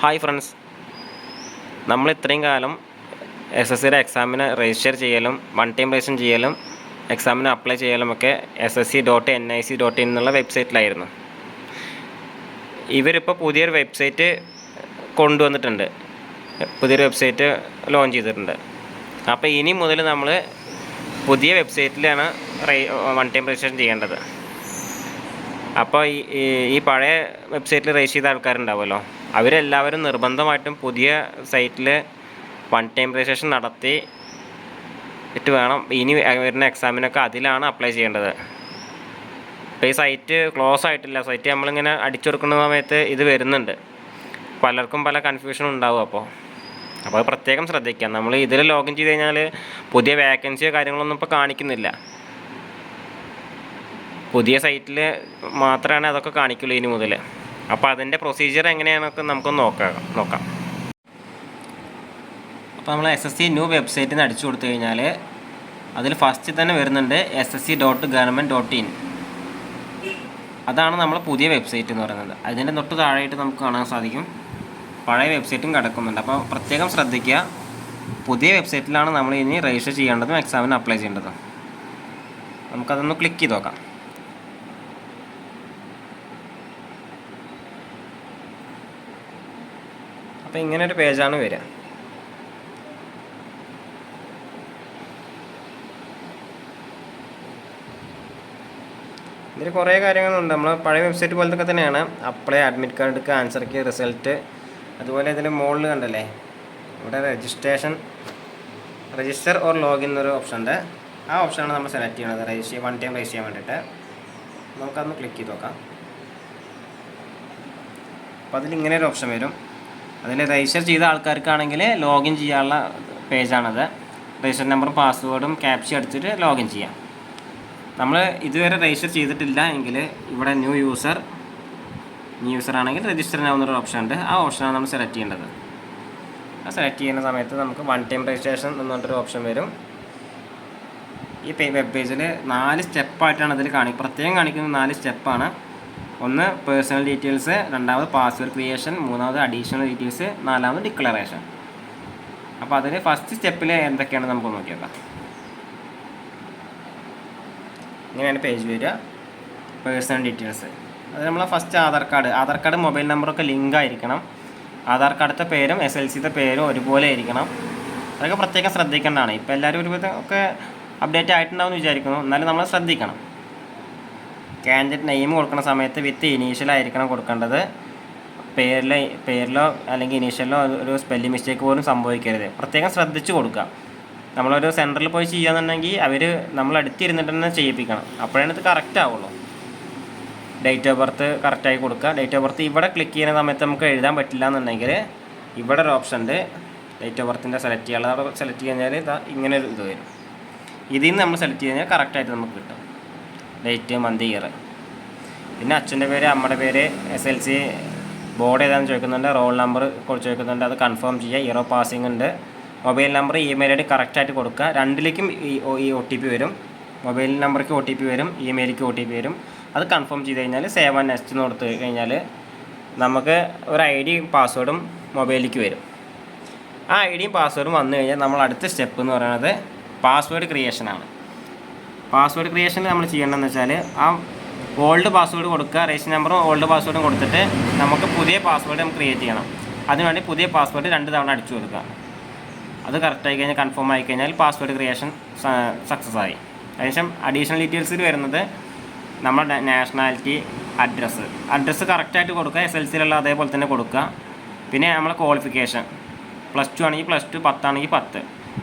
Hi friends. നമ്മൾ ഇത്രയും കാലം എസ് എസ് സിയുടെ എക്സാമിന് രജിസ്റ്റർ ചെയ്യലും വൺ ടൈം രജിസ്റ്റർ ചെയ്യലും എക്സാമിന് അപ്ലൈ ചെയ്യലും ഒക്കെ S S C dot N I C dot in എന്നുള്ള വെബ്സൈറ്റിലായിരുന്നു ഇവരിപ്പോൾ പുതിയൊരു വെബ്സൈറ്റ് കൊണ്ടുവന്നിട്ടുണ്ട്. പുതിയൊരു വെബ്സൈറ്റ് ലോഞ്ച് ചെയ്തിട്ടുണ്ട്. അപ്പോൾ ഇനി മുതൽ നമ്മൾ പുതിയ വെബ്സൈറ്റിലാണ് വൺ ടൈം രജിസ്ട്രേഷൻ ചെയ്യേണ്ടത്. അപ്പോൾ ഈ ഈ- പഴയ വെബ്സൈറ്റിൽ രജിസ്റ്റർ ചെയ്ത ആൾക്കാരുണ്ടാവുമല്ലോ. അവരെല്ലാവരും നിർബന്ധമായിട്ടും പുതിയ സൈറ്റിൽ വൺ ടൈം രജിസ്ട്രേഷൻ നടത്തി ഇട്ട് വേണം. ഇനി വരുന്ന എക്സാമിനൊക്കെ അതിലാണ് അപ്ലൈ ചെയ്യേണ്ടത്. ഇപ്പോൾ ഈ സൈറ്റ് ക്ലോസ് ആയിട്ടില്ല. സൈറ്റ് നമ്മളിങ്ങനെ അടിച്ചു കൊടുക്കുന്ന സമയത്ത് ഇത് വരുന്നുണ്ട്. പലർക്കും പല കൺഫ്യൂഷനും ഉണ്ടാവും അപ്പോൾ അപ്പോൾ അത് പ്രത്യേകം ശ്രദ്ധിക്കാം നമ്മൾ ഇതിൽ ലോഗിൻ ചെയ്ത് കഴിഞ്ഞാൽ പുതിയ വേക്കൻസിയോ കാര്യങ്ങളൊന്നും ഇപ്പോൾ കാണിക്കുന്നില്ല. പുതിയ സൈറ്റിൽ മാത്രമാണ് അതൊക്കെ കാണിക്കുള്ളൂ ഇനി മുതൽ അപ്പോൾ അതിന്റെ പ്രൊസീജിയർ എങ്ങനെയാണെന്നൊക്കെ നമുക്കൊന്ന് നോക്കാം നോക്കാം. അപ്പോൾ നമ്മൾ എസ് എസ് സി ന്യൂ വെബ്സൈറ്റിൽ നിന്ന് അടിച്ചു കൊടുത്തു കഴിഞ്ഞാൽ അതിൽ ഫസ്റ്റ് തന്നെ വരുന്നുണ്ട് S S C dot government dot in അതാണ് നമ്മൾ പുതിയ വെബ്സൈറ്റ് എന്ന് പറയുന്നത്. അതിന്റെ തൊട്ട് താഴെയായിട്ട് നമുക്ക് കാണാൻ സാധിക്കും. പഴയ വെബ്സൈറ്റും കിടക്കുന്നുണ്ട്. അപ്പോൾ പ്രത്യേകം ശ്രദ്ധിക്കുക. പുതിയ വെബ്സൈറ്റിലാണ് നമ്മൾ ഇനി രജിസ്റ്റർ ചെയ്യേണ്ടതും എക്സാമിന് അപ്ലൈ ചെയ്യേണ്ടതും. നമുക്കതൊന്ന് ക്ലിക്ക് ചെയ്ത് നോക്കാം. അപ്പോൾ ഇങ്ങനെ ഒരു പേജാണ് വരിക. ഇതിൽ കുറേ കാര്യങ്ങളുണ്ട്. നമ്മൾ പഴയ വെബ്സൈറ്റ് പോലത്തെ തന്നെയാണ്. അപ്ലൈ അഡ്മിറ്റ് കാർഡ് എടുക്കുക ആൻസർ കീ റിസൾട്ട് അതുപോലെ ഇതിൽ മുകളിൽ കണ്ടല്ലേ? ഇവിടെ രജിസ്ട്രേഷൻ രജിസ്റ്റർ ഓർ ലോഗിൻ എന്നൊരു ഓപ്ഷൻ ഉണ്ട്. ആ ഓപ്ഷനാണ് നമ്മൾ സെലക്ട് ചെയ്യണത്. രജിസ്റ്റർ വൺ ടൈം രജിസ്റ്റർ ചെയ്യാൻ വേണ്ടിയിട്ട് നമുക്കതൊന്ന് ക്ലിക്ക് ചെയ്ത് നോക്കാം. അപ്പോൾ അതിൽ ഇങ്ങനെ ഒരു ഓപ്ഷൻ വരും. അതിൽ രജിസ്റ്റർ ചെയ്ത ആൾക്കാർക്കാണെങ്കിൽ ലോഗിൻ ചെയ്യാനുള്ള പേജാണത്. രജിസ്റ്റർ നമ്പറും പാസ്വേഡും ക്യാപ്ച അടിച്ചിട്ട് ലോഗിൻ ചെയ്യാം. നമ്മൾ ഇതുവരെ രജിസ്റ്റർ ചെയ്തിട്ടില്ല എങ്കിൽ ഇവിടെ ന്യൂ യൂസർ ന്യൂ യൂസർ ആണെങ്കിൽ രജിസ്റ്റർ ആവുന്നൊരു ഓപ്ഷൻ ഉണ്ട്. ആ ഓപ്ഷനാണ് നമ്മൾ സെലക്ട് ചെയ്യേണ്ടത്. ആ സെലക്ട് ചെയ്യുന്ന സമയത്ത് നമുക്ക് വൺ ടൈം രജിസ്ട്രേഷൻ എന്ന് പറഞ്ഞിട്ടൊരു ഓപ്ഷൻ വരും. ഈ വെബ് പേജിൽ നാല് സ്റ്റെപ്പായിട്ടാണ് ഇതിൽ കാണി പ്രത്യേകം കാണിക്കുന്നത് നാല് സ്റ്റെപ്പാണ് ഒന്ന് പേഴ്സണൽ ഡീറ്റെയിൽസ് രണ്ടാമത് പാസ്വേഡ് ക്രിയേഷൻ മൂന്നാമത് അഡീഷണൽ ഡീറ്റെയിൽസ് നാലാമത് ഡിക്ലറേഷൻ അപ്പോൾ അതിൽ ഫസ്റ്റ് സ്റ്റെപ്പിൽ എന്തൊക്കെയാണ് നമുക്ക് നോക്കിയത് നോക്കാം ഇങ്ങനെയാണ് പേജ് വരിക. പേഴ്സണൽ ഡീറ്റെയിൽസ് അത് നമ്മൾ first Aadhaar card Aadhaar card mobile നമ്പറൊക്കെ ലിങ്ക് ആയിരിക്കണം. ആധാർ കാർഡത്തെ പേരും എസ് എൽ സിയുടെ പേരും ഒരുപോലെ ആയിരിക്കണം. അതൊക്കെ പ്രത്യേകം ശ്രദ്ധിക്കേണ്ടതാണ്. ഇപ്പോൾ എല്ലാവരും ഒരുപോലെ ഒക്കെ അപ്ഡേറ്റ് ആയിട്ടുണ്ടാവും എന്ന് വിചാരിക്കുന്നു. എന്നാലും നമ്മൾ ശ്രദ്ധിക്കണം. കാൻഡിഡേറ്റ് നെയിം കൊടുക്കുന്ന സമയത്ത് വിത്ത് ഇനീഷ്യൽ ആയിരിക്കണം കൊടുക്കേണ്ടത്. പേരിലെ പേരിലോ അല്ലെങ്കിൽ ഇനീഷ്യലിലോ ഒരു സ്പെല്ലിംഗ് മിസ്റ്റേക്ക് പോലും സംഭവിക്കരുത്. പ്രത്യേകം ശ്രദ്ധിച്ച് കൊടുക്കുക. നമ്മളൊരു സെന്ററിൽ പോയി ചെയ്യാന്നുണ്ടെങ്കിൽ അവർ നമ്മൾ അടുത്തിരുന്നിട്ട് തന്നെ ചെയ്യിപ്പിക്കണം. അപ്പോഴാണ് ഇത് കറക്റ്റ് ആവുള്ളൂ. ഡേറ്റ് ഓഫ് ബർത്ത് കറക്റ്റായി കൊടുക്കുക. ഡേറ്റ് ഓഫ് ബർത്ത് ഇവിടെ ക്ലിക്ക് ചെയ്യുന്ന സമയത്ത് നമുക്ക് എഴുതാൻ പറ്റില്ല എന്നുണ്ടെങ്കിൽ ഇവിടെ ഒരു ഓപ്ഷൻ ഉണ്ട്. ഡേറ്റ് ഓഫ് ബർത്തിന്റെ സെലക്ട് ചെയ്യാനുള്ള സെലക്ട് കഴിഞ്ഞാൽ ഇതാ ഇങ്ങനെ ഒരു ഇത് വരും. ഇതിൽ നിന്ന് നമ്മൾ സെലക്ട് ചെയ്ത് കഴിഞ്ഞാൽ കറക്റ്റായിട്ട് നമുക്ക് കിട്ടും. ഡേറ്റ് മന്ത് ഇയർ പിന്നെ അച്ഛന്റെ പേര് അമ്മയുടെ പേര് എസ് എൽ സി ബോർഡ് ഏതാണെന്ന് ചോദിക്കുന്നുണ്ട്. റോൾ നമ്പർ ചോദിക്കുന്നുണ്ട്. അത് കൺഫേം ചെയ്യുക ഇയറോ പാസിംഗ് ഉണ്ട്. Mobile number email I D കറക്റ്റായിട്ട് കൊടുക്കുക. രണ്ടിലേക്കും ഈ ഒ ടി പി വരും. മൊബൈൽ നമ്പർക്ക് ഒ ടി പി വരും. ഇമെയിലേക്ക് ഒ ടി പി വരും. അത് കൺഫേം ചെയ്ത് കഴിഞ്ഞാൽ സേവ് ആൻഡ് നെക്സ്റ്റ് എന്ന് കൊടുത്ത് കഴിഞ്ഞാൽ നമുക്ക് ഒരു ഐ ഡിയും പാസ്വേഡും മൊബൈലിലേക്ക് വരും. ആ ഐ ഡിയും പാസ്വേഡും വന്നു കഴിഞ്ഞാൽ നമ്മൾ അടുത്ത സ്റ്റെപ്പ് എന്ന് പറയുന്നത് പാസ്വേഡ് ക്രിയേഷനാണ് പാസ്വേഡ് ക്രിയേഷൻ നമ്മൾ ചെയ്യേണ്ടതെന്ന് വെച്ചാൽ ആ ഓൾഡ് പാസ്വേഡ് കൊടുക്കുക റേഷൻ നമ്പറും ഓൾഡ് പാസ്വേഡും കൊടുത്തിട്ട് നമുക്ക് പുതിയ പാസ്വേഡ് നമുക്ക് ക്രിയേറ്റ് ചെയ്യണം. അതിനുവേണ്ടി പുതിയ പാസ്വേഡ് രണ്ട് തവണ അടിച്ചു കൊടുക്കുക. അത് കറക്റ്റ് ആയി കഴിഞ്ഞാൽ കൺഫേം ആയി കഴിഞ്ഞാൽ പാസ്വേഡ് ക്രിയേഷൻ സക്സസ് ആയി. അതിനുശേഷം അഡീഷണൽ ഡീറ്റെയിൽസിൽ വരുന്നത് നമ്മുടെ നാഷണാലിറ്റി അഡ്രസ്സ് അഡ്രസ്സ് കറക്റ്റായിട്ട് കൊടുക്കുക എസ് എൽ സിയിലുള്ള അതേപോലെ തന്നെ കൊടുക്കുക. പിന്നെ നമ്മളെ ക്വാളിഫിക്കേഷൻ പ്ലസ് ടു ആണെങ്കിൽ പ്ലസ് ടു പത്താണെങ്കിൽ പത്ത്.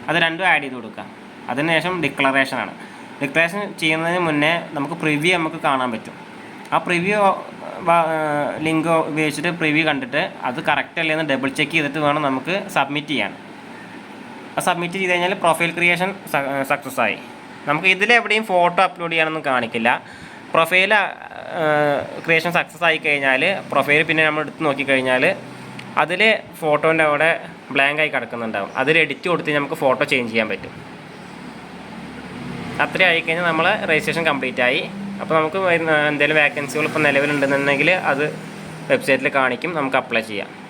അത് രണ്ടും ആഡ് ചെയ്ത് കൊടുക്കുക. അതിനുശേഷം ഡിക്ലറേഷനാണ് ഡിക്ലറേഷൻ ചെയ്യുന്നതിന് മുന്നേ നമുക്ക് പ്രിവ്യൂ നമുക്ക് കാണാൻ പറ്റും. ആ പ്രിവ്യൂ ലിങ്ക് ഉപയോഗിച്ചിട്ട് പ്രിവ്യൂ കണ്ടിട്ട് അത് കറക്റ്റ് അല്ലേന്ന് ഡബിൾ ചെക്ക് ചെയ്തിട്ട് വേണം നമുക്ക് സബ്മിറ്റ് ചെയ്യാൻ. ആ സബ്മിറ്റ് ചെയ്ത് കഴിഞ്ഞാൽ പ്രൊഫൈൽ ക്രിയേഷൻ സക്സസ് ആയി. നമുക്ക് ഇതിലെവിടെയും ഫോട്ടോ അപ്ലോഡ് ചെയ്യാനൊന്നും കാണിക്കില്ല. പ്രൊഫൈൽ ക്രിയേഷൻ സക്സസ് ആയി കഴിഞ്ഞാൽ പ്രൊഫൈൽ പിന്നെ നമ്മൾ എടുത്ത് നോക്കിക്കഴിഞ്ഞാൽ അതിൽ ഫോട്ടോന്റെ അവിടെ ബ്ലാങ്ക് ആയി കിടക്കുന്നുണ്ടാവും. അതിൽ എഡിറ്റ് കൊടുത്ത് നമുക്ക് ഫോട്ടോ ചേഞ്ച് ചെയ്യാൻ പറ്റും. അത്രയും ആയിക്കഴിഞ്ഞാൽ നമ്മൾ രജിസ്ട്രേഷൻ കംപ്ലീറ്റ് ആയി. അപ്പോൾ നമുക്ക് എന്തെങ്കിലും വേക്കൻസികൾ ഇപ്പോൾ നിലവിലുണ്ടെന്നുണ്ടെങ്കിൽ അത് വെബ്സൈറ്റിൽ കാണിക്കും. നമുക്ക് അപ്ലൈ ചെയ്യാം.